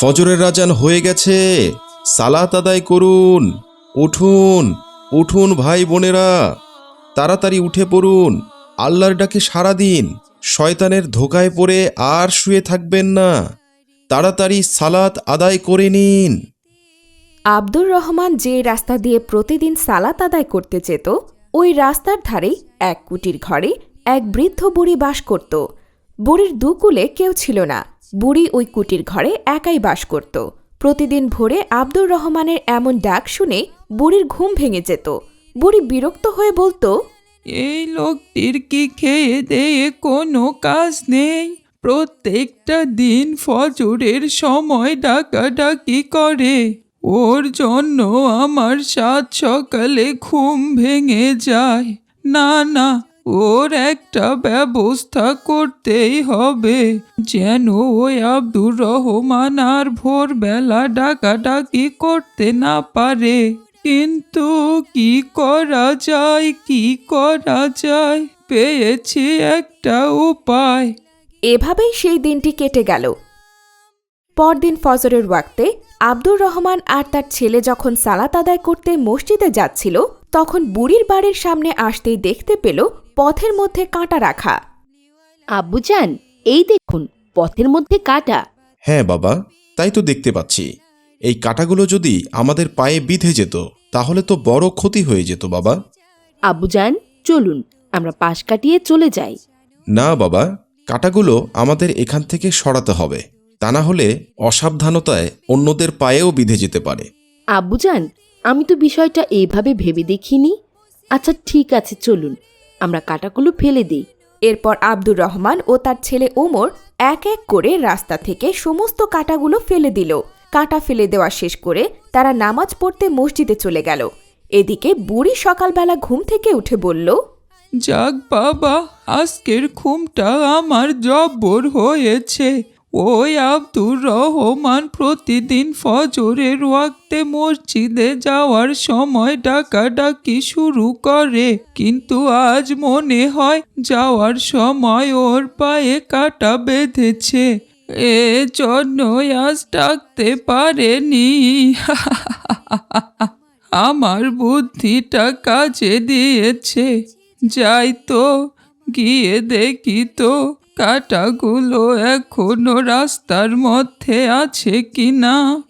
ফজরের রাজান হয়ে গেছে। সালাত আদায় করুন। উঠুন উঠুন ভাই বোনেরা। তাড়াতাড়ি উঠে পড়ুন। আল্লাহর ডাকে সারা দিন। শয়তানের ধোকায় পড়ে আর শুয়ে থাকবেন না। তাড়াতাড়ি সালাত আদায় করে নিন। আব্দুর রহমান যে রাস্তা দিয়ে প্রতিদিন সালাত আদায় করতে যেত, ওই রাস্তার ধারেই এক কুটির ঘরে এক বৃদ্ধ বুড়ি বাস করত। বুড়ির দুকুলে কেউ ছিল না। বুড়ি ওই কুটির ঘরে একাই বাস করত। প্রতিদিন ভোরে আব্দুর রহমানের এমন ডাক শুনে বুড়ির ঘুম ভেঙে যেত। বুড়ি বিরক্ত হয়ে বলতো, এই লোকটির কি খেয়ে দেয়ে কোনো কাজ নেই? প্রত্যেকটা দিন ফজরের সময় ডাকাডাকি করে। ওর জন্য আমার সাত সকালে ঘুম ভেঙে যায়। না না ওর একটা ব্যবস্থা করতেই হবে, যেন ওই আব্দুর রহমান আর ভোরবেলা ডাকাডাকি করতে না পারে। কিন্তু কি করা যায়, কি করা যায়, পেয়েছি একটা উপায়। এভাবেই সেই দিনটি কেটে গেল। পরদিন ফজরের ওয়াক্তে আব্দুর রহমান আর তার ছেলে যখন সালাত আদায় করতে মসজিদে যাচ্ছিল, তখন বুড়ির বাড়ির সামনে আসতেই দেখতে পেল পথের মধ্যে কাঁটা রাখা। আব্বুজান এই দেখুন পথের মধ্যে কাটা। হ্যাঁ বাবা তাই তো দেখতে পাচ্ছি। এই কাঁটাগুলো যদি আমাদের পায়ে বিঁধে যেত তাহলে তো বড় ক্ষতি হয়ে যেত বাবা। আব্বুজান চলুন আমরা পাশ কাটিয়ে চলে যাই। না বাবা কাঁটাগুলো আমাদের এখান থেকে সরাতে হবে। তা না হলে অসাবধানতায় অন্যদের পায়েও বিঁধে যেতে পারে। আব্বুজান আমি তো বিষয়টা এইভাবে ভেবে দেখিনি। আচ্ছা ঠিক আছে চলুন। আমরা কাটাগুলো ফেলে দিই। এরপর আব্দুর রহমান ও তার ছেলে ওমর এক এক করে রাস্তা থেকে সমস্ত কাঁটাগুলো ফেলে দিল। কাঁটা ফেলে দেওয়া শেষ করে তারা নামাজ পড়তে মসজিদে চলে গেল। এদিকে বুড়ি সকালবেলা ঘুম থেকে উঠে বলল, যাক বাবা, আজকের ঘুমটা আমার জব্বর হয়েছে। ওই আব্দুর রহমান প্রতিদিন ফজরের ওয়াক্তে মসজিদে যাওয়ার সময় ডাকাডাকি শুরু করে। কিন্তু আজ মনে হয় যাওয়ার সময় ওর পায়ে কাটা বেঁধেছে। এ জন্যই আজ ডাকতে পারেনি। আমার বুদ্ধিটা কাজে দিয়েছে। যাই তো, গিয়ে দেখি তো। কাটাগুলো এখনও রাস্তার মধ্যে আছে কি না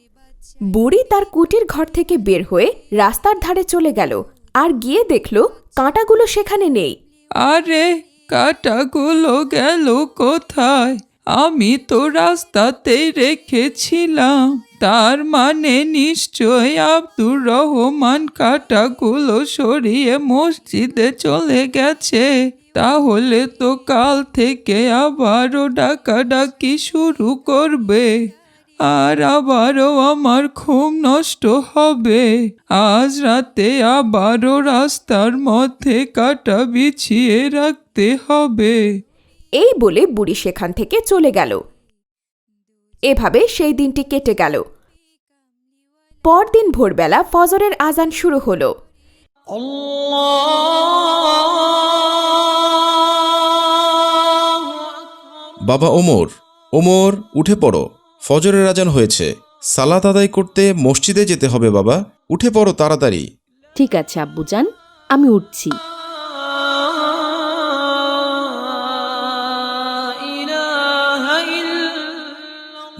বুড়ি তার কুটির ঘর থেকে বের হয়ে রাস্তার ধারে চলে গেল আর গিয়ে দেখল কাঁটাগুলো সেখানে নেই। আরে কাটাগুলো গেল কোথায়? আমি তো রাস্তাতেই রেখেছিলাম। তার মানে নিশ্চয় আব্দুর রহমান কাটাগুলো সরিয়ে মসজিদে চলে গেছে। তাহলে তো কাল থেকে আবারও ডাকাডাকি শুরু করবে। আর আবারও আমার ঘুম নষ্ট হবে। আজ রাতে আবারও রাস্তার মধ্যে কাটা বিছিয়ে রাখতে হবে। এই বলে বুড়ি সেখান থেকে চলে গেল। এভাবে সেই দিনটি কেটে গেল। পরদিন ভোরবেলা ফজরের আজান শুরু হলো। বাবা ওমর ওমর উঠে পড়ো। ফজরের আজান হয়েছে। সালাত আদায় করতে মসজিদে যেতে হবে বাবা। উঠে পড়ো তাড়াতাড়ি। ঠিক আছে আব্বুজান আমি উঠছি।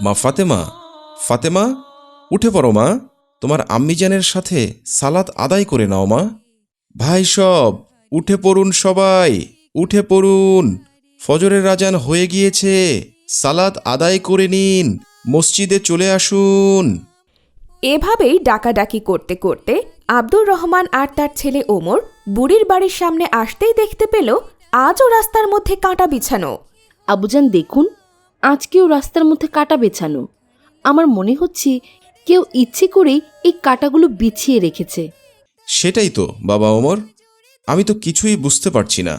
মা ফাতেমা ফাতেমা উঠে পড়ো মা। তোমার আম্মিজানের সাথে সালাত আদায় করে নাও মা। ভাই সব উঠে পড়ুন সবাই উঠে পড়ুন। ফজরের রাজান হয়ে গিয়েছে। সালাদ আদায় করে নিন মসজিদে চলে আসুন। এভাবেই ডাকাডাকি করতে করতে আব্দুর রহমান আর তার ছেলে ওমর বুড়ির বাড়ির সামনে আসতেই দেখতে পেল আজও রাস্তার মধ্যে কাঁটা বিছানো। আব্বুজান দেখুন আজকেও রাস্তার মধ্যে কাঁটা বেছানো। আমার মনে হচ্ছে কেউ ইচ্ছে করেই এই কাঁটাগুলো বিছিয়ে রেখেছে। সেটাই তো বাবা ওমর। আমি তো কিছুই বুঝতে পারছি না।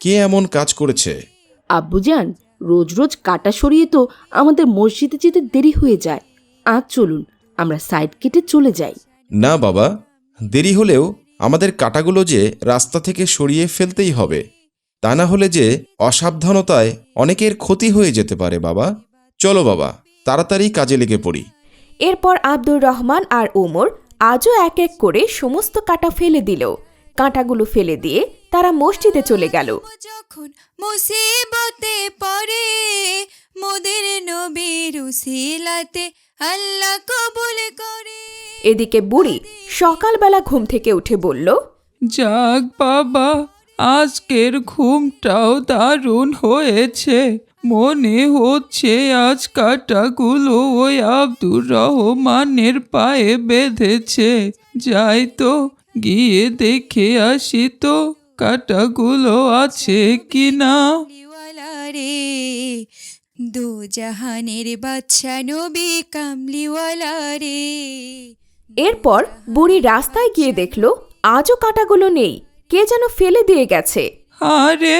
কে এমন কাজ করেছে? আব্বুজান রোজ রোজ কাটা সরিয়ে তো আমাদের মসজিদে যেতে দেরি হয়ে যায়। আজ চলুন আমরা সাইড কেটে চলে যাই। না বাবা দেরি হলেও আমাদের কাটাগুলো যে রাস্তা থেকে সরিয়ে ফেলতেই হবে তা না হলে যে অসাবধানতায় অনেকের ক্ষতি হয়ে যেতে পারে বাবা। চলো বাবা তাড়াতাড়ি কাজে লেগে পড়ি। এরপর আব্দুর রহমান আর ওমর আজও এক এক করে সমস্ত কাঁটা ফেলে দিল। কাঁটাগুলো ফেলে দিয়ে তারা মসজিদে চলে গেল। যখন মুসিবতে পড়ে মোদের নবীর উসিলাতে আল্লাহ কবুল করে। এদিকে বুড়ি সকালবেলা ঘুম থেকে উঠে বলল যাক বাবা আজকের ঘুমটাও দারুণ হয়েছে। মনে হচ্ছে আজ কাটাগুলো ওই আব্দুর রহমানের পায়ে বেঁধেছে। যাই তো গিয়ে দেখে আসি তো কাটাগুলো আছে কি না কামলিওয়ালা রে দু জাহানের বাচ্চা নবী কামলিওয়ালা রে এরপর বুড়ি রাস্তায় গিয়ে দেখল আজও কাঁটাগুলো নেই কে যেন ফেলে দিয়ে গেছে। আরে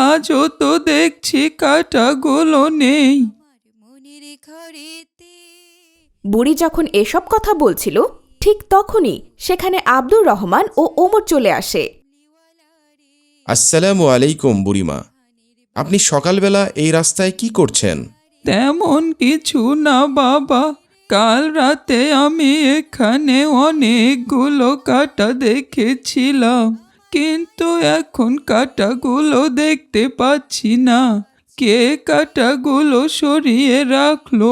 আজও তো দেখছি কাটাগুলো নেই। বুড়ি যখন এসব কথা বলছিল ঠিক তখনই সেখানে আব্দুর রহমান ও ওমর চলে আসে। আসসালামু আলাইকুম বুড়িমা আপনি সকালবেলা এই রাস্তায় কি করছেন? তেমন কিছু না বাবা কাল রাতে আমি এখানে অনেকগুলো কাটা দেখেছিলাম কিন্তু এখন কাটাগুলো দেখতে পাচ্ছি না। কে কাটাগুলো সরিয়ে রাখল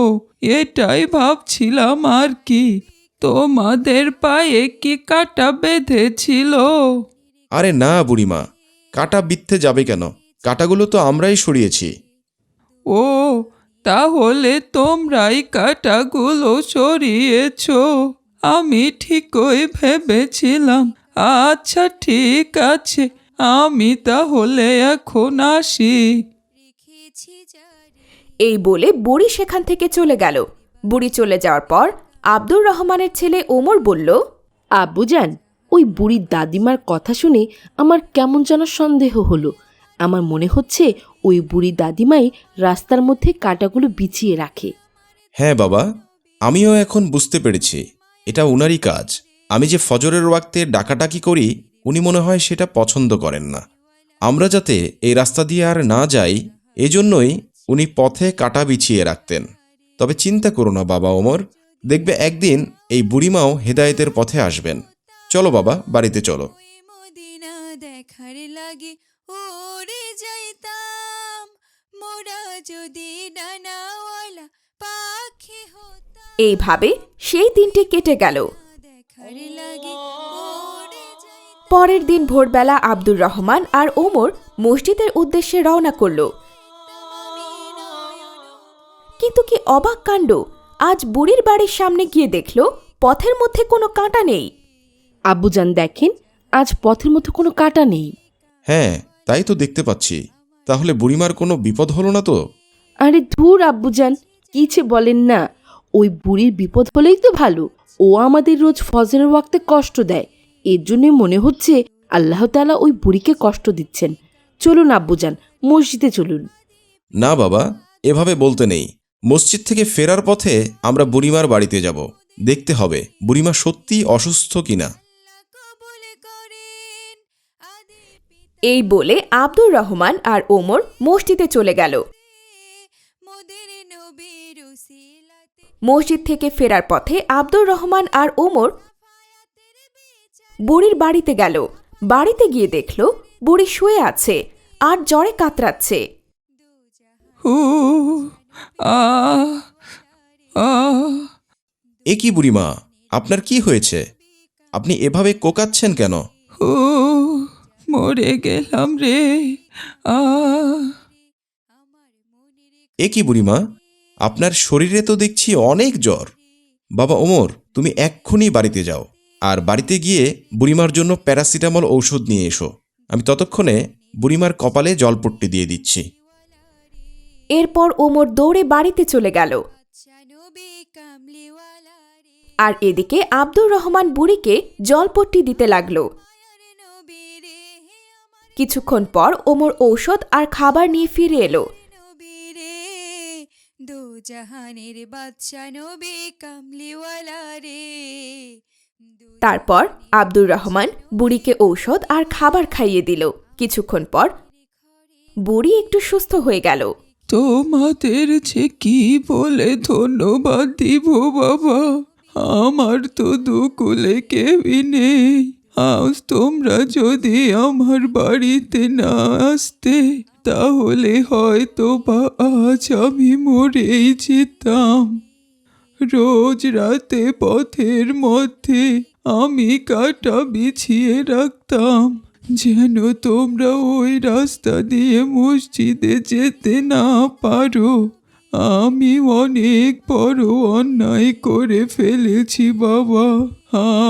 এটাই ভাবছিলাম আর কি। তোমাদের পায়ে কি কাটা বেঁধেছিল? আরে না বুড়িমা কাটা বিত্তে যাবে কেন? কাটাগুলো তো আমরাই সরিয়েছি। ও তাহলে তোমরাই কাটাগুলো সরিয়েছ। আমি ঠিকই ভেবেছিলাম। আচ্ছা ঠিক আছে আমি তাহলে এখন আসি। এই বলে বুড়ি সেখান থেকে চলে গেল। বুড়ি চলে যাওয়ার পর আব্দুর রহমানের ছেলে ওমর বলল আব্বুজান ওই বুড়ির দাদিমার কথা শুনে আমার কেমন যেন সন্দেহ হলো। আমার মনে হচ্ছে ওই বুড়ি দাদিমাই রাস্তার মধ্যে কাটাগুলো বিছিয়ে রাখে। হ্যাঁ বাবা আমিও এখন বুঝতে পেরেছি। এটা উনারই কাজ। আমি যে ফজরের ওয়াক্তে ডাকাডাকি করি উনি মনে হয় সেটা পছন্দ করেন না। আমরা যাতে এই রাস্তা দিয়ে আর না যাই এজন্যই উনি পথে কাটা বিছিয়ে রাখতেন। তবে চিন্তা করো না বাবা ওমর দেখবে একদিন এই বুড়িমাও হেদায়েতের পথে আসবেন। চলো বাবা বাড়িতে চলো। দেখার লাগে ওরে যাইতাম। মোরা যদি ডানাওয়ালা পাখি হতাম। এইভাবে সেই দিনটি কেটে গেল। দেখার লাগে পরের দিন ভোরবেলা আব্দুর রহমান আর ওমর মসজিদের উদ্দেশ্যে রওনা করল। কিন্তু কি অবাক কাণ্ড? আজ বুড়ির বাড়ির সামনে গিয়ে দেখল পথের মধ্যে কোনো কাঁটা নেই। আব্বুজান দেখেন আজ পথের মধ্যে কোনো কাঁটা নেই। হ্যাঁ তাই তো দেখতে পাচ্ছি। তাহলে বুড়িমার কোনো বিপদ হলো না তো? আরে ধুর আব্বুজান কিছু বলেন না। ওই বুড়ির বিপদ হলেই তো ভালো। ও আমাদের রোজ ফজরের ওয়াক্তে কষ্ট দেয়। এর জন্যই মনে হচ্ছে আল্লাহ তাআলা ওই বুড়িকে কষ্ট দিচ্ছেন। চলুন আব্বুজান মসজিদে চলুন। না বাবা এভাবে বলতে নেই। মসজিদ থেকে ফেরার পথে আমরা বুড়িমার বাড়িতে যাব। দেখতে হবে বুড়িমা সত্যি অসুস্থ কিনা। এই বলে আব্দুর রহমান আর ওমর মসজিদে চলে গেল। মসজিদ থেকে ফেরার পথে আব্দুর রহমান আর ওমর বুড়ির বাড়িতে গেল। বাড়িতে গিয়ে দেখল বুড়ি শুয়ে আছে আর জ্বরে কাতরাচ্ছে। হু এ কি বুড়িমা আপনার কি হয়েছে? আপনি এভাবে কোকাচ্ছেন কেন? মরে গেলাম রে আহ। এ কি বুড়িমা আপনার শরীরে তো দেখছি অনেক জ্বর। বাবা ওমর তুমি এক্ষুনি বাড়িতে যাও আর বাড়িতে গিয়ে বুড়িমার জন্য প্যারাসিটামল ঔষধ নিয়ে এসো। আমি ততক্ষণে বুড়িমার কপালে জলপট্টি দিয়ে দিচ্ছি। এরপর ওমর দৌড়ে বাড়িতে চলে গেল। আর এদিকে আব্দুর রহমান বুড়িকে জলপট্টি দিতে লাগল। কিছুক্ষণ পর ওমর ঔষধ আর খাবার নিয়ে ফিরে এলো। রে তারপর আব্দুর রহমান বুড়িকে ঔষধ আর খাবার খাইয়ে দিল। কিছুক্ষণ পর বুড়ি একটু সুস্থ হয়ে গেল। তোমাদের যে কি বলে ধন্যবাদ দিব, বাবা? আমার তো দুকুলে কেউই নেই। আজ তোমরা যদি আমার বাড়িতে না আসতে, তাহলে হয়তো বা আজ আমি মরেই যেতাম। রোজ রাতে পথের মধ্যে আমি কাটা বিছিয়ে রাখতাম। যেন তোমরা ওই রাস্তা দিয়ে মসজিদে যেতে না পারো। আমি অনেক বড় অন্যায় করে ফেলেছি, বাবা।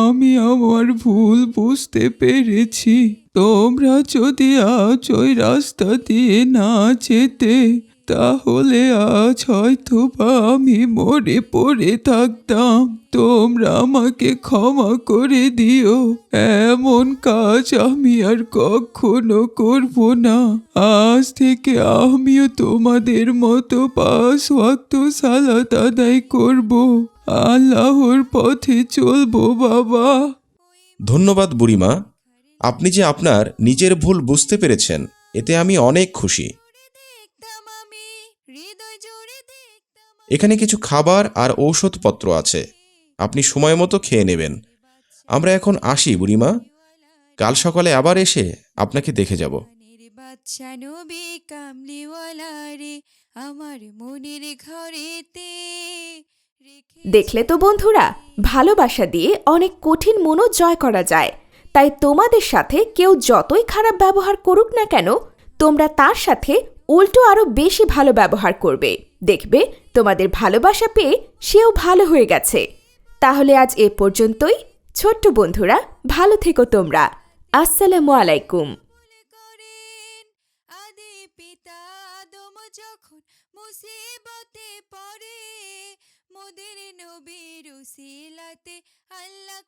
আমি আমার ভুল বুঝতে পেরেছি। তোমরা যদি আজ ওই রাস্তা দিয়ে না যেতে তাহলে আজ হয়তো বা আমি মরে পড়ে থাকতাম। তোমরা আমাকে ক্ষমা করে দিও। এমন কাজ আমি আর কখনো করব না। আজ থেকে আমিও তোমাদের মতো পাঁচ ওয়াক্ত সালাত আদায় করব। আল্লাহর পথে চলবো, বাবা। ধন্যবাদ, বুড়িমা। আপনি যে আপনার নিজের ভুল বুঝতে পেরেছেন, এতে আমি অনেক খুশি। এখানে কিছু খাবার আর ঔষধপত্র আছে। আপনি সময় মতো খেয়ে নেবেন। আমরা এখন আসি বুড়িমা। কাল সকালে আবার এসে আপনাকে দেখে যাব। জাহানের বাদশা নবী কামলিওয়ালা রে আমার মনের ঘরেতে দেখলে তো বন্ধুরা ভালোবাসা দিয়ে অনেক কঠিন মনও জয় করা যায়। তাই তোমাদের সাথে কেউ যতই খারাপ ব্যবহার করুক না কেন তোমরা তার সাথে উল্টো আরও বেশি ভালো ব্যবহার করবে। দেখবে তোমাদের ভালোবাসা পেয়ে সেও ভালো হয়ে গেছে। তাহলে আজ এ পর্যন্তই। ছোট্ট বন্ধুরা, ভালো থেকো তোমরা। আসসালামু আলাইকুম। পড়ে, মোদের নবীর উসিলাতে আল্লাহ